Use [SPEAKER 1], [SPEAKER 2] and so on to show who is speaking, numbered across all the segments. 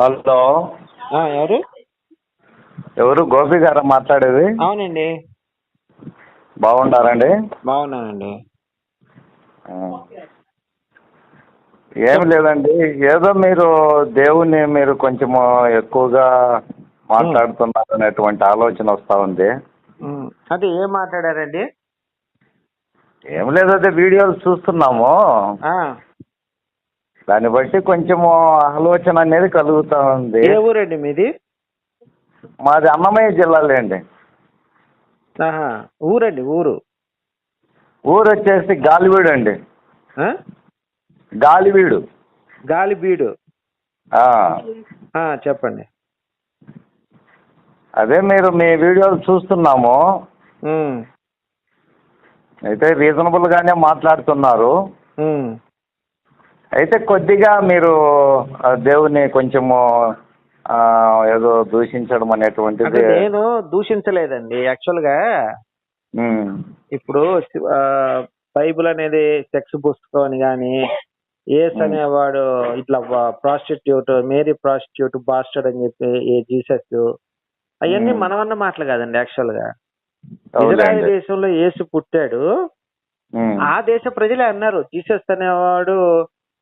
[SPEAKER 1] Hello.
[SPEAKER 2] ఎవరు?
[SPEAKER 1] ఎవరు? గోపి గారా మాట్లాడేది?
[SPEAKER 2] అవునండి.
[SPEAKER 1] బాగుండారండి?
[SPEAKER 2] బాగున్నానండి.
[SPEAKER 1] ఏం లేదండి. ఏదో మీరు దేవుణ్ణి మీరు కొంచెము ఎక్కువగా మాట్లాడుతున్నారు అనేటువంటి ఆలోచన వస్తూ ఉంది.
[SPEAKER 2] అదే ఏం మాట్లాడారండి?
[SPEAKER 1] ఏం లేదు అదే వీడియోలు చూస్తున్నాము. దాన్ని బట్టి కొంచెము ఆలోచన అనేది కలుగుతూ ఉంది.
[SPEAKER 2] ఏ ఊరండి మీది?
[SPEAKER 1] మాది అన్నమయ్య జిల్లాలో అండి.
[SPEAKER 2] ఆహా ఊరండి ఊరు.
[SPEAKER 1] ఊరు వచ్చేసి గాలివీడు అండి.
[SPEAKER 2] ఆ?
[SPEAKER 1] గాలివీడు.
[SPEAKER 2] గాలిబీడు.
[SPEAKER 1] ఆ.
[SPEAKER 2] ఆ, చెప్పండి.
[SPEAKER 1] అదే మీరు మీ వీడియోలు చూస్తున్నాము.
[SPEAKER 2] ఉమ్,
[SPEAKER 1] అయితే రీజనబుల్గానే మాట్లాడుతున్నారు.
[SPEAKER 2] ఉమ్.
[SPEAKER 1] అయితే కొద్దిగా మీరు దేవుని కొంచెము ఏదో దూషించడం అనేటువంటిది
[SPEAKER 2] నేను దూషించలేదండి యాక్చువల్గా
[SPEAKER 1] ఉమ్,
[SPEAKER 2] ఇప్పుడు బైబిల్ అనేది సెక్స్ పుస్తకం అని కానీ ఏస్. అనేవాడు ఇట్లా ప్రాస్టిట్యూట్ మేరీ ప్రాస్టిట్యూట్ బాస్టర్డ్ అని చెప్పి ఏ జీసస్ అవన్నీ. మనమన్న మాటలు కాదండి
[SPEAKER 1] యాక్చువల్గా.
[SPEAKER 2] ఇజ్రాయెల్ దేశంలో యేసు పుట్టాడు ఆ దేశ ప్రజలే అన్నారు జీసస్ అనేవాడు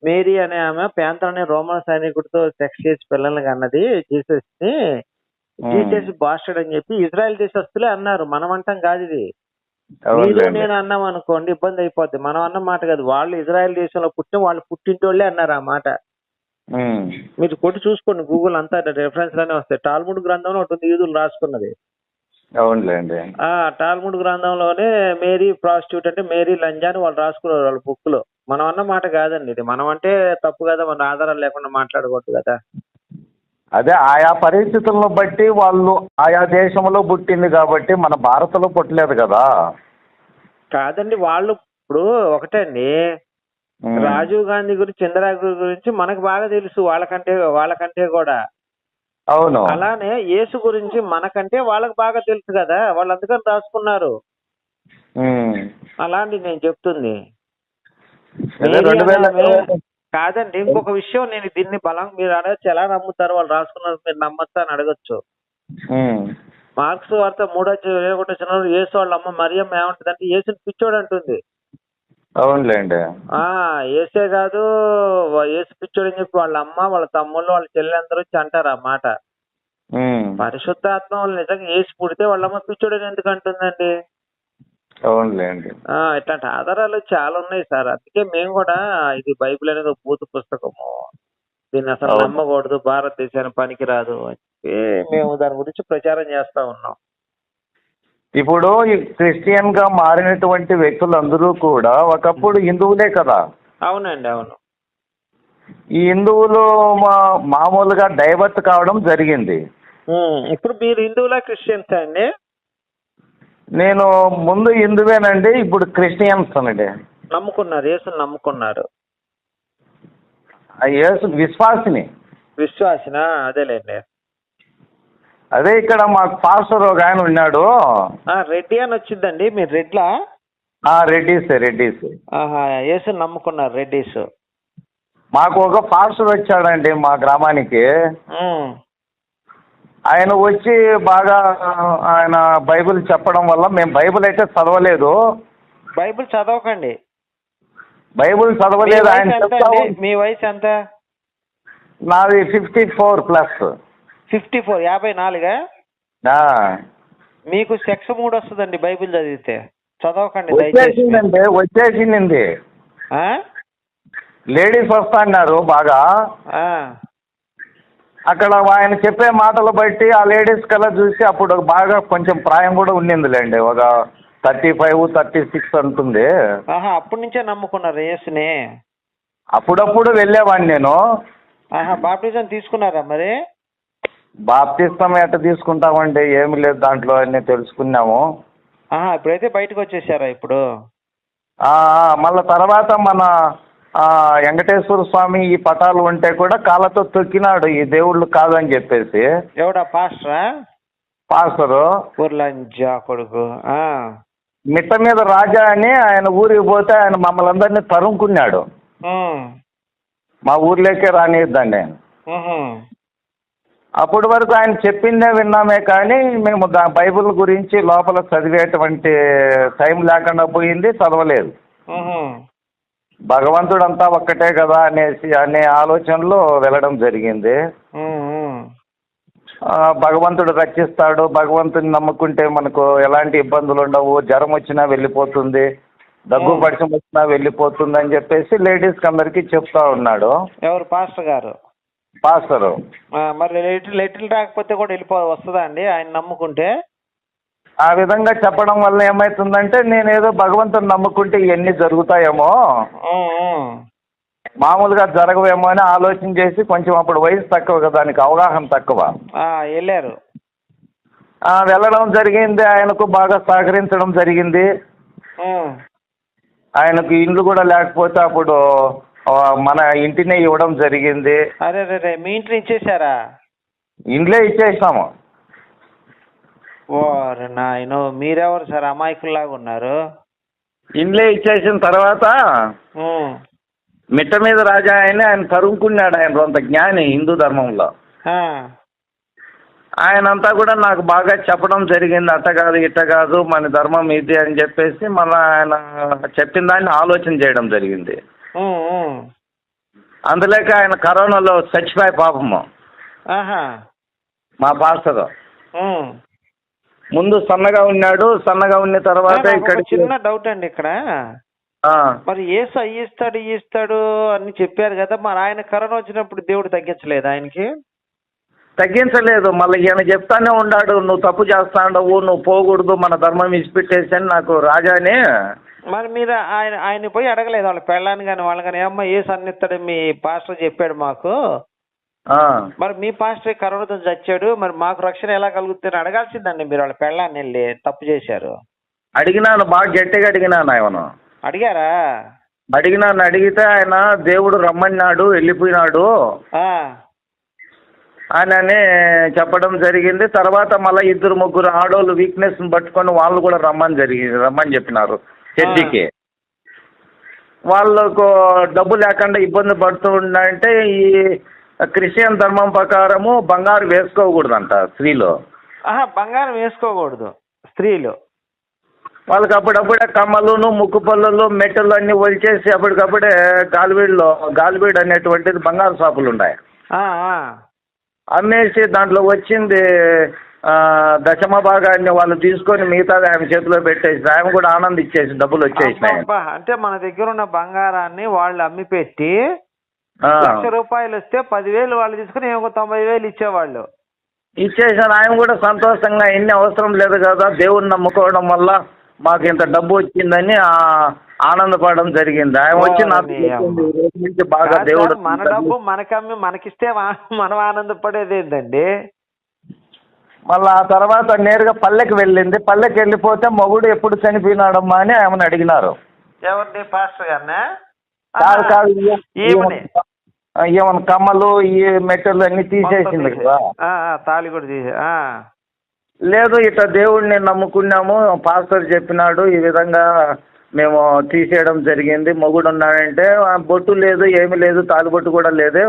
[SPEAKER 2] మేరీ అనే ఆమె ప్యాంతర్ అనే రోమన్ సైనికుడితో సెక్స్ చేసి పిల్లల్ని అన్నది
[SPEAKER 1] జీసస్ని.
[SPEAKER 2] జీసస్ బాస్టర్డ్ అని చెప్పి ఇజ్రాయెల్ దేశస్తులే అన్నారు. మనం అంటాం కాదు ఇది. మీరు. నేను అన్నాం అనుకోండి ఇబ్బంది అయిపోద్ది. మనం అన్న మాట కాదు. వాళ్ళు ఇజ్రాయెల్ దేశంలో పుట్టిన వాళ్ళు పుట్టింటోళ్ళే అన్నారు ఆ మాట. మీరు కొట్టి చూసుకోండి గూగుల్ అంతా రెఫరెన్స్లోనే వస్తాయి. టాల్ముడ్ గ్రంథంలో ఉంటుంది యూదులు రాసుకున్నది.
[SPEAKER 1] అవునులేండి.
[SPEAKER 2] ఆ టాల్ముడ్ గ్రంథంలోనే మేరీ ప్రాస్టిట్యూట్ అంటే మేరీ లంజా అని వాళ్ళు రాసుకున్నారు వాళ్ళ బుక్లో మనం అన్న మాట కాదండి ఇది. మనం అంటే తప్పు కదా మన ఆధారాలు లేకుండా మాట్లాడకూడదు కదా.
[SPEAKER 1] అదే ఆయా పరిస్థితులను బట్టి వాళ్ళు ఆయా దేశంలో పుట్టింది కాబట్టి మన భారత్లో పుట్టలేదు కదా.
[SPEAKER 2] కాదండి వాళ్ళు ఇప్పుడు ఒకటే అండి.
[SPEAKER 1] ఉమ్,
[SPEAKER 2] రాజీవ్ గాంధీ గురించి ఇందిరాగాంధీ గురించి మనకు బాగా తెలుసు. వాళ్ళకంటే వాళ్ళకంటే కూడా.
[SPEAKER 1] అవును.
[SPEAKER 2] అలానే యేసు గురించి మనకంటే వాళ్ళకి బాగా తెలుసు కదా వాళ్ళు అందుకని రాసుకున్నారు. అలాంటి నేను చెప్తుంది. కాదండి ఇంకొక విషయం నేను దీన్ని బలం మీరు అడగచ్చు. ఎలా నమ్ముతారు వాళ్ళు రాసుకున్నారు మీరు నమ్మచ్చా అని అడగచ్చు. మార్క్స్ వార్త మూడో ఒకటి యేసు వాళ్ళ అమ్మ మరియమ్మ ఏమంటుంది అంటే యేసుని పిచ్చోడు అంటుంది.
[SPEAKER 1] అవునులేండి.
[SPEAKER 2] ఆ ఏసే కాదు యేసు పిచ్చోడు అని చెప్పి వాళ్ళ అమ్మ వాళ్ళ తమ్ముళ్ళు వాళ్ళ చెల్లి అందరూ వచ్చి అంటారు ఆ మాట. పరిశుద్ధాత్మ వాళ్ళు నిజంగా ఏసు పుడితే వాళ్ళ అమ్మ పిచ్చోడు అని ఎందుకు అంటుందండి?
[SPEAKER 1] అవునులేండి.
[SPEAKER 2] ఇట్లాంటి ఆధారాలు చాలా ఉన్నాయి సార్. అందుకే మేము కూడా ఇది బైబిల్ అనేది ఒక భూత పుస్తకము. దీన్ని అసలు. నమ్మకూడదు భారతదేశానికి పనికిరాదు అని చెప్పి మేము దాని గురించి ప్రచారం చేస్తా ఉన్నాం.
[SPEAKER 1] ఇప్పుడు ఈ క్రిస్టియన్గా మారినటువంటి వ్యక్తులందరూ కూడా ఒకప్పుడు హిందువులే కదా.
[SPEAKER 2] అవునండి అవును.
[SPEAKER 1] ఈ హిందువులు మా- మామూలుగా డైవర్ట్ కావడం జరిగింది.
[SPEAKER 2] ఇప్పుడు మీరు హిందువులా క్రిస్టియన్స్ అండి?
[SPEAKER 1] నేను ముందు హిందువేనండి ఇప్పుడు క్రిస్టియన్స్ అండి
[SPEAKER 2] నమ్ముకున్నారు యేసుని నమ్ముకున్నారు.
[SPEAKER 1] ఆ యేసు విశ్వాసిని.
[SPEAKER 2] విశ్వాసినా? అదేలేండి.
[SPEAKER 1] అదే ఇక్కడ మాకు పాస్టర్ ఒక ఆయన ఉన్నాడు.
[SPEAKER 2] రెడ్డి అని వచ్చిందండి మీరు రెడ్లా?
[SPEAKER 1] రెడ్డిస్ రెడ్డిస్.
[SPEAKER 2] యేసుని నమ్ముకున్నారు రెడ్డిస్.
[SPEAKER 1] మాకు ఒక పాస్టర్ వచ్చాడండి మా గ్రామానికి. ఆయన వచ్చి బాగా ఆయన బైబిల్ చెప్పడం వల్ల మేము బైబిల్ అయితే చదవలేదు.
[SPEAKER 2] బైబిల్ చదవకండి.
[SPEAKER 1] బైబిల్ చదవలేదు ఆయన
[SPEAKER 2] మీ వయసు ఎంత?
[SPEAKER 1] నాది fifty four plus.
[SPEAKER 2] Fifty four యాభై నాలుగా? మీకు సెక్స్ మూడు వస్తుందండి బైబిల్ చదివితే. చదవకండి
[SPEAKER 1] వచ్చేసిందండి వచ్చేసింది? లేడీస్ వస్తా అన్నారు బాగా. అక్కడ ఆయన చెప్పే మాటలు బట్టి ఆ లేడీస్ కల్లా చూసి అప్పుడు బాగా కొంచెం ప్రాయం కూడా ఉండిందిలేండి. ఒక థర్టీ ఫైవ్ థర్టీ సిక్స్ అంటుంది.
[SPEAKER 2] అప్పటి నుంచే నమ్ముకున్నారు యేసుని.
[SPEAKER 1] అప్పుడప్పుడు వెళ్ళేవాడిని నేను.
[SPEAKER 2] బాప్టిజం తీసుకున్నారా మరి?
[SPEAKER 1] బాప్తిస్తం ఎట్ట తీసుకుంటామండి? ఏమి లేదు దాంట్లో అన్నీ తెలుసుకున్నాము.
[SPEAKER 2] ఆహా ఇప్పుడైతే బయటకు వచ్చేసారా ఇప్పుడు?
[SPEAKER 1] ఆ, మళ్ళా తర్వాత మన ఆ, వెంకటేశ్వర స్వామి ఈ పటాలు ఉంటే కూడా కాళ్ళతో తొక్కినాడు ఈ దేవుళ్ళు కాదని చెప్పేసి.
[SPEAKER 2] ఎవడా పాస్టరా?
[SPEAKER 1] పాస్టరు.
[SPEAKER 2] ఊర్లంజా కొడుకు ఆ.
[SPEAKER 1] మిట్ట మీద రాజా అని ఆయన ఊరికి పోతే ఆయన మమ్మల్ని అందరినీ తరుముకున్నాడు.
[SPEAKER 2] ఉమ్.
[SPEAKER 1] మా ఊర్లోకే రానియద్దండి ఆయన.
[SPEAKER 2] ఉహు.
[SPEAKER 1] అప్పటి వరకు ఆయన చెప్పిందే విన్నామే కానీ మేము దా బైబిల్ గురించి లోపల చదివేటువంటి టైం లేకుండా పోయింది చదవలేదు.
[SPEAKER 2] ఉహు.
[SPEAKER 1] భగవంతుడంతా ఒక్కటే కదా అనేసి అనే ఆలోచనలో వెళ్ళడం జరిగింది. భగవంతుడు రక్షిస్తాడు. భగవంతుని నమ్ముకుంటే మనకు ఎలాంటి ఇబ్బందులు ఉండవు. జ్వరం వచ్చినా వెళ్ళిపోతుంది. దగ్గు. పడిచం వచ్చినా వెళ్ళిపోతుంది అని చెప్పేసి లేడీస్కి అందరికీ చెప్తా ఉన్నాడు.
[SPEAKER 2] ఎవరు? పాస్టర్ గారు?
[SPEAKER 1] పాస్టరు.
[SPEAKER 2] ఆ, మరి లెటర్ లెటర్ రాకపోతే కూడా వెళ్ళిపో వస్తుందా అండి? ఆయన నమ్ముకుంటే?
[SPEAKER 1] ఆ విధంగా చెప్పడం వల్ల ఏమవుతుందంటే నేను ఏదో భగవంతుని నమ్ముకుంటే ఇవన్నీ జరుగుతాయేమో. మామూలుగా జరగవేమో అని ఆలోచన చేసి కొంచెం అప్పుడు వయసు తక్కువ కదా దానికి అవగాహన తక్కువ.
[SPEAKER 2] వెళ్ళారు.
[SPEAKER 1] వెళ్ళడం జరిగింది ఆయనకు బాగా సహకరించడం జరిగింది. ఆయనకు ఇండ్లు కూడా లేకపోతే అప్పుడు మన ఇంటినే ఇవ్వడం జరిగింది
[SPEAKER 2] అరే రే మీ ఇంటిని ఇచ్చేసారా
[SPEAKER 1] ఇండ్లే ఇచ్చేసాము
[SPEAKER 2] ఓరే నాయనో మీరెవరు సార్ అమాయకుల్లాగా ఉన్నారు
[SPEAKER 1] ఇండ్లే ఇచ్చేసిన తర్వాత. మిట్ట మీద రాజా ఆయన ఆయన తరుముకున్నాడు ఆయన కొంత జ్ఞాని హిందూ ధర్మంలో. ఆయన అంతా కూడా నాకు బాగా చెప్పడం జరిగింది అట్ట కాదు ఇట్ట కాదు మన ధర్మం ఇది అని చెప్పేసి మన ఆయన చెప్పిన దాన్ని ఆలోచన చేయడం జరిగింది. అందులేక ఆయన కరోనాలో చచ్చిపోయి పాపము. మా పాస్టర్. ముందు సన్నగా ఉన్నాడు సన్నగా ఉన్న తర్వాత ఇక్కడ
[SPEAKER 2] చిన్న డౌట్ అండి ఇక్కడ. మరి ఏసు అయ్యిస్తాడు ఇస్తాడు అని చెప్పారు కదా మరి ఆయన కరోనా వచ్చినప్పుడు దేవుడు తగ్గించలేదు ఆయనకి?
[SPEAKER 1] తగ్గించలేదు. మళ్ళీ ఈయన చెప్తానే ఉన్నాడు నువ్వు తప్పు చేస్తాండవు నువ్వు పోకూడదు మన ధర్మం ఇచ్చిపెట్టేసి అని నాకు రాజానే.
[SPEAKER 2] మరి మీరు ఆయన ఆయన పోయి అడగలేదు వాళ్ళ పెళ్ళాన్ని కానీ వాళ్ళని కానీ ఏమ్మా ఏసు అన్నిస్తాడు మీ పాస్టర్ చెప్పాడు మాకు? మరి మీ పాస్టర్ కరోనాతో చచ్చాడు మరి మాకు రక్షణ ఎలా కలుగుతుంది అడగాల్సిందండి మీరు వాళ్ళ పెళ్ళాన్ని వెళ్ళి తప్పు చేశారు.
[SPEAKER 1] అడిగినాను బాగా గట్టిగా అడిగినాను ఆయన
[SPEAKER 2] అడిగారా?
[SPEAKER 1] అడిగినాను అడిగితే ఆయన దేవుడు రమ్మన్నాడు వెళ్ళిపోయినాడు. అని చెప్పడం జరిగింది. తర్వాత మళ్ళీ ఇద్దరు ముగ్గురు ఆడోళ్ళు వీక్నెస్ పట్టుకొని వాళ్ళు కూడా రమ్మని జరిగింది రమ్మని చెప్పినారు చర్చికి వాళ్ళకు డబ్బు లేకుండా ఇబ్బంది పడుతూ ఉండంటే ఈ క్రిస్టియన్ ధర్మం ప్రకారము బంగారు వేసుకోకూడదంట స్త్రీలు.
[SPEAKER 2] బంగారం వేసుకోకూడదు స్త్రీలు.
[SPEAKER 1] వాళ్ళకి అప్పుడప్పుడే కమ్మలును ముక్కు పళ్ళలు మెట్టలు అన్నీ వలిచేసి అప్పటికప్పుడే గాలిబీడులో గాలిబీడు అనేటువంటిది బంగారు షాపులు ఉన్నాయి. అమ్మేసి దాంట్లో వచ్చింది దశమ భాగాన్ని వాళ్ళు తీసుకొని మిగతాది ఆమె చేతిలో పెట్టేసి ఆమె కూడా ఆనందించేసి డబ్బులు వచ్చేసినాయి.
[SPEAKER 2] అంటే మన దగ్గర ఉన్న బంగారాన్ని వాళ్ళు అమ్మి పెట్టి లక్ష రూపాయలు వస్తే పదివేలు వాళ్ళు తీసుకుని ఇంకో తొంభై వేలు ఇచ్చేవాళ్ళు.
[SPEAKER 1] ఇచ్చేసాను ఆయన కూడా సంతోషంగా ఎన్ని అవసరం లేదు కదా దేవుణ్ణి నమ్ముకోవడం వల్ల మాకు ఇంత డబ్బు వచ్చిందని ఆ, ఆనందపడడం జరిగింది. ఆయన వచ్చి నాకు
[SPEAKER 2] ఓ, నీ
[SPEAKER 1] చెప్పింది, "ఈ రోజు నుంచి బాగా దేవుడు
[SPEAKER 2] మన డబ్బు మనకమ్మి మనకిస్తే మనం ఆనందపడేది ఏంటండి
[SPEAKER 1] మళ్ళీ ఆ తర్వాత నేరుగా పల్లెకి వెళ్ళింది. పల్లెకి వెళ్ళిపోతే మొగుడు ఎప్పుడు చనిపోయినాడమ్మా అని ఆమెను అడిగినారు.
[SPEAKER 2] ఎవరిని పాస్టర్ గారినా?
[SPEAKER 1] కాదు. ఏమన్నా కమ్మలు ఈ మెట్టలు అన్ని తీసేసింది కదా.
[SPEAKER 2] తాళి కూడా తీసే ఆ.
[SPEAKER 1] లేదు ఇట్లా దేవుడిని నమ్ముకున్నాము. పాస్టర్ చెప్పినాడు ఈ విధంగా మేము తీసేయడం జరిగింది. మొగుడు ఉన్నాడంటే బొట్టు లేదు ఏమి లేదు తాలిబొట్టు కూడా లేదు.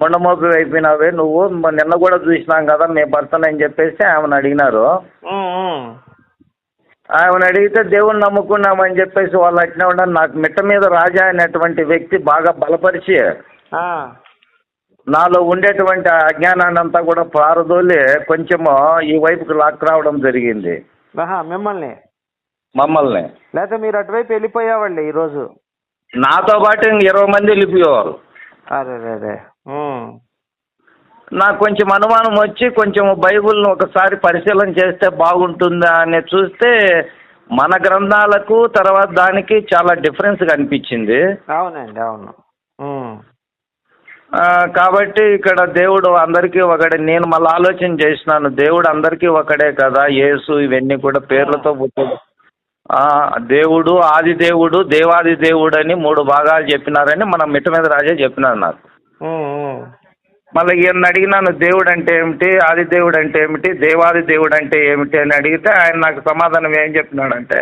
[SPEAKER 1] మొండమోపి అయిపోయినావే నువ్వు. నిన్న కూడా చూసినాం కదా మీ భర్తనని చెప్పేసి ఆమెను అడిగినారు. ఆమెను అడిగితే దేవుణ్ణి నమ్ముకున్నామని చెప్పేసి వాళ్ళు అట్నే నాకు మిట్ట మీద రాజా అనేటువంటి వ్యక్తి బాగా బలపరిచి నాలో ఉండేటువంటి అజ్ఞానాన్ని అంతా కూడా పారదోలి కొంచెము ఈ వైపుకి లాక్ రావడం జరిగింది.
[SPEAKER 2] మిమ్మల్ని?
[SPEAKER 1] మమ్మల్ని.
[SPEAKER 2] లేకపోతే మీరు అటువైపు వెళ్ళిపోయేవాళ్ళే ఈరోజు?
[SPEAKER 1] నాతో పాటు ఇరవై మంది వెళ్ళిపోయేవారు.
[SPEAKER 2] అదే.
[SPEAKER 1] నాకు కొంచెం అనుమానం వచ్చి కొంచెం బైబిల్ని ఒకసారి పరిశీలన చేస్తే బాగుంటుందా అని చూస్తే మన గ్రంథాలకు తర్వాత దానికి చాలా డిఫరెన్స్ కనిపించింది.
[SPEAKER 2] అవునండి అవును.
[SPEAKER 1] కాబట్టి ఇక్కడ దేవుడు అందరికీ ఒకడే. నేను మళ్ళీ ఆలోచన చేసినాను. దేవుడు అందరికీ ఒకడే కదా. యేసు ఇవన్నీ కూడా పేర్లతో పుట్టాడు ఆ, దేవుడు ఆది దేవుడు దేవాది దేవుడు అని మూడు భాగాలు చెప్పినారని మన మిట్ట మీద రాజే చెప్పినారు నాకు. మళ్ళీ ఈయన అడిగినాను దేవుడు అంటే ఏమిటి? ఆది దేవుడు అంటే ఏమిటి? దేవాది దేవుడు అంటే ఏమిటి? అని అడిగితే ఆయన నాకు సమాధానం ఏం చెప్పినాడంటే